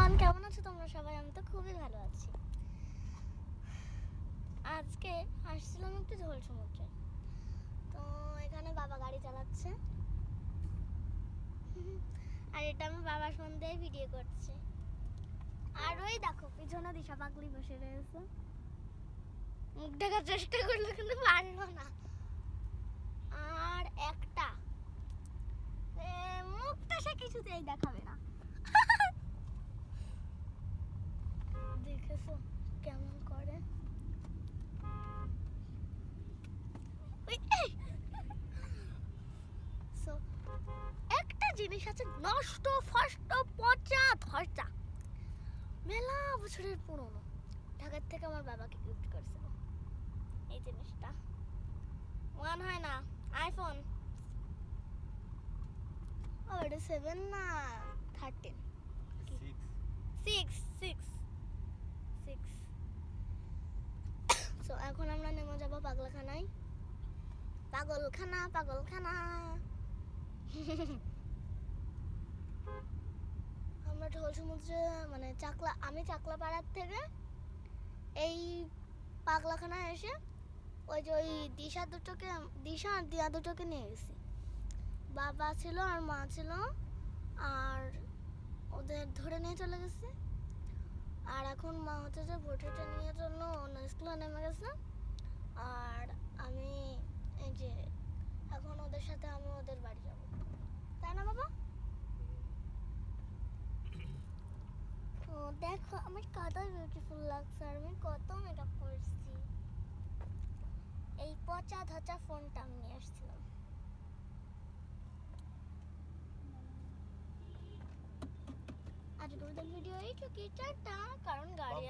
Everyone, কেমন আছো তোমরা সবাই? আমি তো খুবই ভালো আছি। আজকে আসছিলাম একটু ঝোল সমুদ্রে। তো এখানে বাবা গাড়ি চালাচ্ছে। আর এটা আমার বাবার দিয়ে ভিডিও করছে। আর ওই দেখো, পিছনে দিশা পাগলি বসে রয়েছে। মুখ দেখার চেষ্টা করল কিন্তু পারল না। আর একটা। মুখটা সে কিছুতেই দেখাবে না দেখেছ কেমন করে ওই, এই! So, একটা জিনিস আছে নষ্ট ফষ্ট পচা ধরচা মেলা বছরের পুরনো। ঢাকার থেকে আমার বাবাকে গিফট করছিল। এই জিনিসটা। ওয়ান হয় না আইফোন ও এটা সেভেন না thirteen six six six six so এখন আমরা নেমে যাব পাগলাখানায়। পাগলখানা পাগলখানা। আমরা ঢোল সমুদ্রে মানে চাকলা, আমি চাকলা পাড়ার থেকে এই পাগলাখানায় এসে ওই যে ওই দিশা দুটোকে, দিশা আর দিয়া দুটোকে নিয়ে গেছি। বাবা ছিল আর মা ছিল আর ওদের ধরে নিয়ে চলে গেছে। আর এখন মা হচ্ছে যে ভোটেটা নিয়ে জন্য অন্য স্কুলে নেমে গেছে। আর আমি এই যে এখন ওদের সাথে আমি ওদের বাড়ি যাব। তাই না বাবা? ও দেখো আমার কত বিউটিফুল লাগছে আর আমি কত মেকআপ করছি। এই পচা ধচা ফোনটা আমি নিয়ে আসছিলাম। আজকের ভিডিও এইটুকুই টাটা কারণ গাড়ি